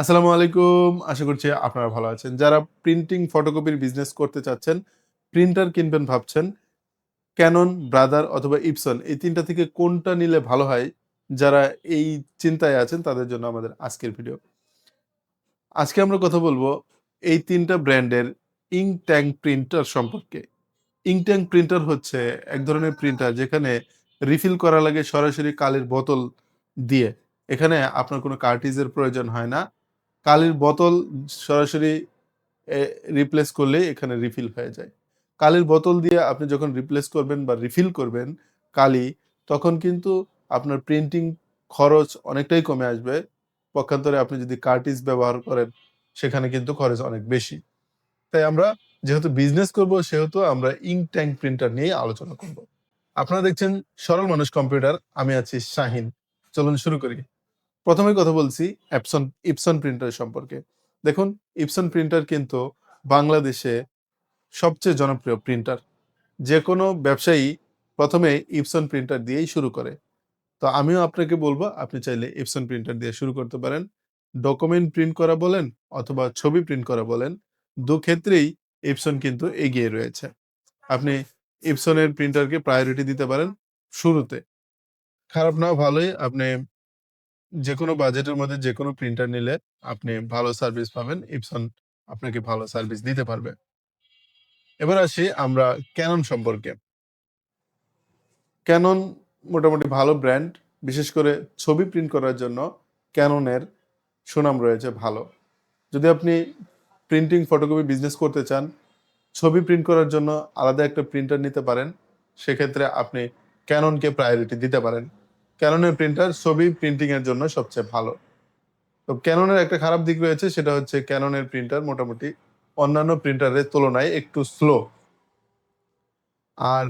আসসালামু আলাইকুম। আশা করছি আপনারা ভালো আছেন। যারা প্রিন্টিং ফটোকপির বিজনেস করতে চাচ্ছেন প্রিন্টার কিনবেন ভাবছেন ক্যানন ব্রাদার অথবা ইপসন এই তিনটা থেকে কোনটা নিলে ভালো হয়, যারা এই চিন্তায় আছেন, তাদের জন্য আমাদের আজকের ভিডিও আজকে আমরা কথা বলব এই তিনটা ব্র্যান্ডের ইঙ্ক ট্যাঙ্ক প্রিন্টার সম্পর্কে। ইঙ্ক ট্যাঙ্ক প্রিন্টার হচ্ছে এক ধরনের প্রিন্টার যেখানে রিফিল করা লাগে সরাসরি কালের বোতল দিয়ে। এখানে আপনার কোনো কার্টিজের প্রয়োজন হয় না। কালির বোতল সরাসরি রিপ্লেস করলে এখানে রিফিল হয়ে যায়। কালির বোতল দিয়ে আপনি যখন রিপ্লেস করবেন বা রিফিল করবেন কালি, তখন কিন্তু আপনার প্রিন্টিং খরচ অনেকটাই কমে আসবে। পক্ষান্তরে আপনি যদি কার্টিজ ব্যবহার করেন, সেখানে কিন্তু খরচ অনেক বেশি। তাই আমরা যেহেতু বিজনেস করব, সেহেতু আমরা ইঙ্ক ট্যাঙ্ক প্রিন্টার নিয়ে আলোচনা করব। আপনারা দেখছেন সরল মানুষ কম্পিউটার, আমি আছি শাহিন। চলুন শুরু করি। প্রথমে কথা বলছি অ্যাপসন ইপসন প্রিন্টার সম্পর্কে। দেখুন ইপসন প্রিন্টার কিন্তু বাংলাদেশে সবচেয়ে জনপ্রিয় প্রিন্টার যে কোনো ব্যবসায়ী প্রথমে ইপসন প্রিন্টার দিয়েই শুরু করে। তো আমিও আপনাকে বলব, আপনি চাইলে ইপসন প্রিন্টার দিয়ে শুরু করতে পারেন। ডকুমেন্ট প্রিন্ট করা বলেন অথবা ছবি প্রিন্ট করা বলেন, দু ক্ষেত্রেই ইপসন কিন্তু এগিয়ে রয়েছে। আপনি ইপসনের প্রিন্টারকে প্রায়োরিটি দিতে পারেন শুরুতে। খারাপ না ভালোই। আপনি যে কোনো বাজেটের মধ্যে যে কোনো প্রিন্টার নিলে আপনি ভালো সার্ভিস পাবেন। ইপসন আপনাকে ভালো সার্ভিস দিতে পারবে। এবার আসি আমরা ক্যানন সম্পর্কে। ক্যানন মোটামুটি ভালো ব্র্যান্ড বিশেষ করে ছবি প্রিন্ট করার জন্য ক্যাননের সুনাম রয়েছে ভালো। যদি আপনি প্রিন্টিং ফটোকপি বিজনেস করতে চান, ছবি প্রিন্ট করার জন্য আলাদা একটা প্রিন্টার নিতে পারেন, সেক্ষেত্রে আপনি ক্যাননকে প্রায়োরিটি দিতে পারেন। ক্যাননের প্রিন্টার ছবি প্রিন্টিং এর জন্য সবচেয়ে ভালো। তো ক্যাননের একটা খারাপ দিক রয়েছে, সেটা হচ্ছে ক্যাননের প্রিন্টার মোটামুটি অন্যান্য প্রিন্টারের তুলনায় একটু স্লো আর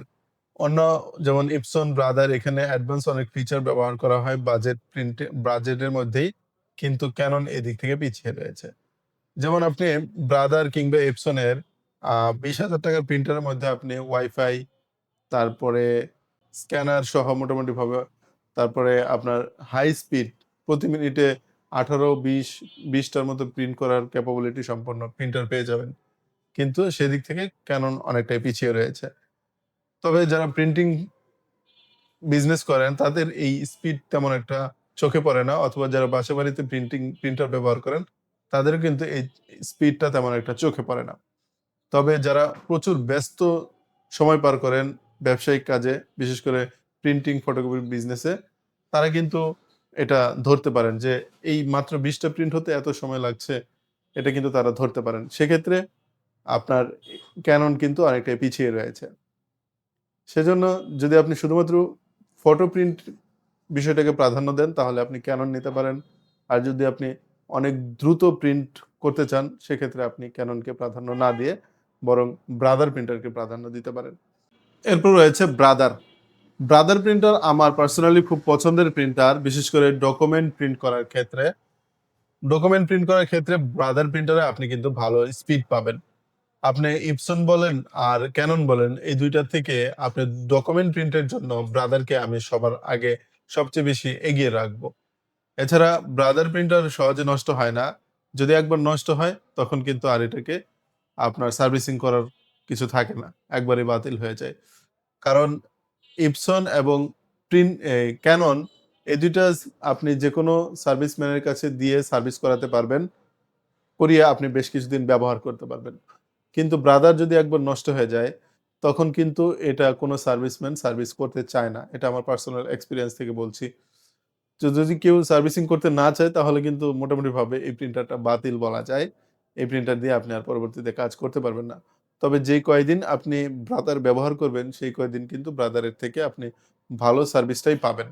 অন্য যেমন ইপসন ব্রাদার এখানে অ্যাডভান্স অনেক ফিচার ব্যবহার করা হয় বাজেট প্রিন্টে বাজেটের মধ্যেই, কিন্তু ক্যানন এদিক থেকে পিছিয়ে রয়েছে। যেমন আপনি ব্রাদার কিংবা ইপসনের বিশ হাজার টাকার প্রিন্টারের মধ্যে আপনি ওয়াইফাই তারপরে স্ক্যানার সহ মোটামুটি ভাবে তারপরে আপনার হাই স্পিড প্রতি মিনিটে আঠারো, বিশ, বিশটার মতো প্রিন্ট করার ক্যাপাবিলিটি সম্পন্ন প্রিন্টার পেয়ে যাবেন। কিন্তু সেদিক থেকে ক্যানন অনেকটাই পিছিয়ে রয়েছে। তবে যারা প্রিন্টিং বিজনেস করেন, তাদের এই স্পিড তেমন একটা চোখে পড়ে না, অথবা যারা বাসা বাড়িতে প্রিন্টিং প্রিন্টার ব্যবহার করেন তাদেরও কিন্তু এই স্পিডটা তেমন একটা চোখে পড়ে না। তবে যারা প্রচুর ব্যস্ত সময় পার করেন ব্যবসায়িক কাজে, বিশেষ করে প্রিন্টিং ফটোকপির বিজনেসে তারা কিন্তু এটা ধরতে পারেন যে এই মাত্র বিশটা প্রিন্ট হতে এত সময় লাগছে, এটা কিন্তু তারা ধরতে পারেন। সেক্ষেত্রে আপনার ক্যানন কিন্তু অনেকটাই পিছিয়ে রয়েছে। সেজন্য যদি আপনি শুধুমাত্র ফটো প্রিন্ট বিষয়টাকে প্রাধান্য দেন, তাহলে আপনি ক্যানন নিতে পারেন। আর যদি আপনি অনেক দ্রুত প্রিন্ট করতে চান, সেক্ষেত্রে আপনি ক্যাননকে প্রাধান্য না দিয়ে বরং ব্রাদার প্রিন্টারকে প্রাধান্য দিতে পারেন। এরপর রয়েছে ব্রাদার ব্রাদার প্রিন্টার আমার পার্সোনালি খুব পছন্দের প্রিন্টার বিশেষ করে ডকুমেন্ট প্রিন্ট করার ক্ষেত্রে। ডকুমেন্ট প্রিন্ট করার ক্ষেত্রে ব্রাদার প্রিন্টারে আপনি কিন্তু ভালো স্পিড পাবেন। আপনি ইপসন বলেন আর ক্যানন বলেন, এই দুইটার থেকে আপনি ডকুমেন্ট প্রিন্টের জন্য ব্রাদারকে আমি সবার আগে সবচেয়ে বেশি এগিয়ে রাখব। এছাড়া ব্রাদার প্রিন্টার সহজে নষ্ট হয় না। যদি একবার নষ্ট হয়, তখন কিন্তু আর এটাকে আপনার সার্ভিসিং করার কিছু থাকে না। একবারে বাতিল হয়ে যায়। কারণ ইপসন এবং প্রিন্ট ক্যানন এই দুইটা আপনি যে কোনো সার্ভিসম্যানের কাছে দিয়ে সার্ভিস করাতে পারবেন, করিয়ে আপনি বেশ কিছুদিন ব্যবহার করতে পারবেন। কিন্তু ব্রাদার যদি একবার নষ্ট হয়ে যায়, তখন কিন্তু এটা কোনো সার্ভিসম্যান সার্ভিস করতে চায় না। এটা আমার পার্সোনাল এক্সপিরিয়েন্স থেকে বলছি। যদি কেউ সার্ভিসিং করতে না চায়, তাহলে কিন্তু মোটামুটিভাবে এই প্রিন্টারটা বাতিল বলা যায়। এই প্রিন্টার দিয়ে আপনি আর পরবর্তীতে কাজ করতে পারবেন না। তবে যেই কয়দিন আপনি ব্রাদার ব্যবহার করবেন, সেই কয়দিন কিন্তু ব্রাদারের থেকে আপনি ভালো সার্ভিসটাই পাবেন।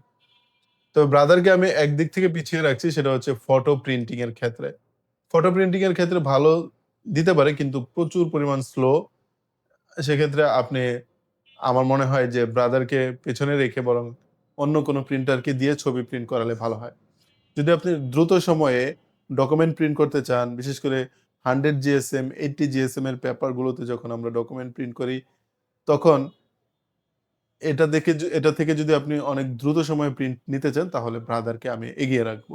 তো ব্রাদারকে আমি একদিক থেকে পিছিয়ে রাখছি, সেটা হচ্ছে ফটো প্রিন্টিং এর ক্ষেত্রে। ফটো প্রিন্টিং এর ক্ষেত্রে ভালো দিতে পারে, কিন্তু প্রচুর পরিমাণ স্লো সেক্ষেত্রে আপনি, আমার মনে হয় যে ব্রাদারকে পেছনে রেখে বরং অন্য কোনো প্রিন্টারকে দিয়ে ছবি প্রিন্ট করালে ভালো হয়। যদি আপনি দ্রুত সময়ে ডকুমেন্ট প্রিন্ট করতে চান, বিশেষ করে হান্ড্রেড জিএসএম, এইটটি জিএসএম এর পেপারগুলোতে যখন আমরা ডকুমেন্ট প্রিন্ট করি, তখন এটা দেখে এটা থেকে যদি আপনি অনেক দ্রুত সময়ে প্রিন্ট নিতে চান, তাহলে ব্রাদারকে আমি এগিয়ে রাখব।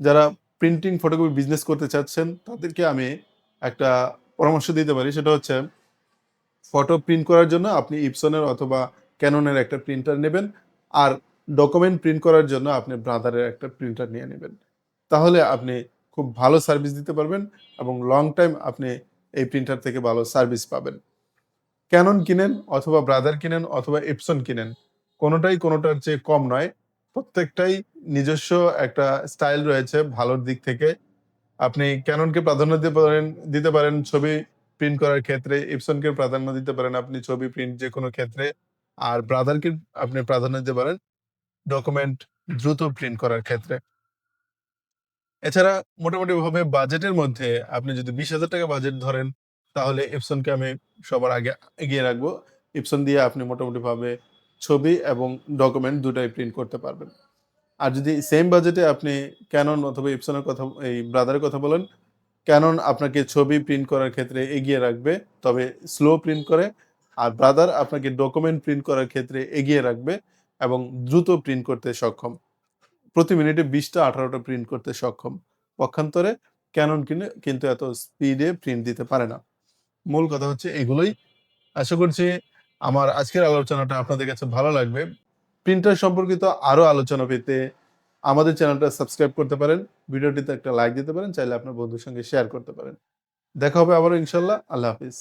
যারা প্রিন্টিং ফটোকপি বিজনেস করতে চাচ্ছেন, তাদেরকে আমি একটা পরামর্শ দিতে পারি। সেটা হচ্ছে ফটো প্রিন্ট করার জন্য আপনি ইপসনের অথবা ক্যাননের একটা প্রিন্টার নেবেন, আর ডকুমেন্ট প্রিন্ট করার জন্য আপনি ব্রাদারের একটা প্রিন্টার নিয়ে নেবেন। তাহলে আপনি খুব ভালো সার্ভিস দিতে পারবেন এবং লং টাইম আপনি এই প্রিন্টার থেকে ভালো সার্ভিস পাবেন। ক্যানন কিনেন অথবা ব্রাদার কিনেন অথবা এপসন কিনেন, কোনোটাই কোনোটার চেয়ে কম নয়। প্রত্যেকটাই নিজস্ব একটা স্টাইল রয়েছে ভালোর দিক থেকে। আপনি ক্যাননকে প্রাধান্য দিতে পারেন দিতে পারেন ছবি প্রিন্ট করার ক্ষেত্রে ইপসনকে প্রাধান্য দিতে পারেন আপনি ছবি প্রিন্ট যে কোনো ক্ষেত্রে, আর ব্রাদারকে আপনি প্রাধান্য দিতে পারেন ডকুমেন্ট দ্রুত প্রিন্ট করার ক্ষেত্রে। এছাড়া মোটামুটি ভাবে বাজেটের মধ্যে আপনি যদি বিশ হাজার টাকা বাজেট ধরেন, তাহলে ইপসনকে আমি সবার আগে এগিয়ে রাখব। ইপসন দিয়ে আপনি মোটামুটি ভাবে ছবি এবং ডকুমেন্ট দুটাই প্রিন্ট করতে পারবেন। আর যদি সেম বাজেটে আপনি ক্যানন অথবা ইপসনের কথা, এই ব্রাদারের কথা বলেন ক্যানন আপনাকে ছবি প্রিন্ট করার ক্ষেত্রে এগিয়ে রাখবে, তবে স্লো প্রিন্ট করে। আর ব্রাদার আপনাকে ডকুমেন্ট প্রিন্ট করার ক্ষেত্রে এগিয়ে রাখবে এবং দ্রুত প্রিন্ট করতে সক্ষম। প্রতি মিনিটে বিশটা আঠারোটা প্রিন্ট করতে সক্ষম। পক্ষান্তরে ক্যানন কিনে কিন্তু এত স্পিডে প্রিন্ট দিতে পারে না। মূল কথা হচ্ছে এগুলোই। আশা করছি আমার আজকের আলোচনাটা আপনাদের কাছে ভালো লাগবে। প্রিন্টার সম্পর্কিত আরও আলোচনা পেতে আমাদের চ্যানেলটা সাবস্ক্রাইব করতে পারেন। ভিডিওটিতে একটা লাইক দিতে পারেন। চাইলে আপনার বন্ধুর সঙ্গে শেয়ার করতে পারেন। দেখা হবে আবারও ইনশাল্লাহ। আল্লাহ হাফিজ।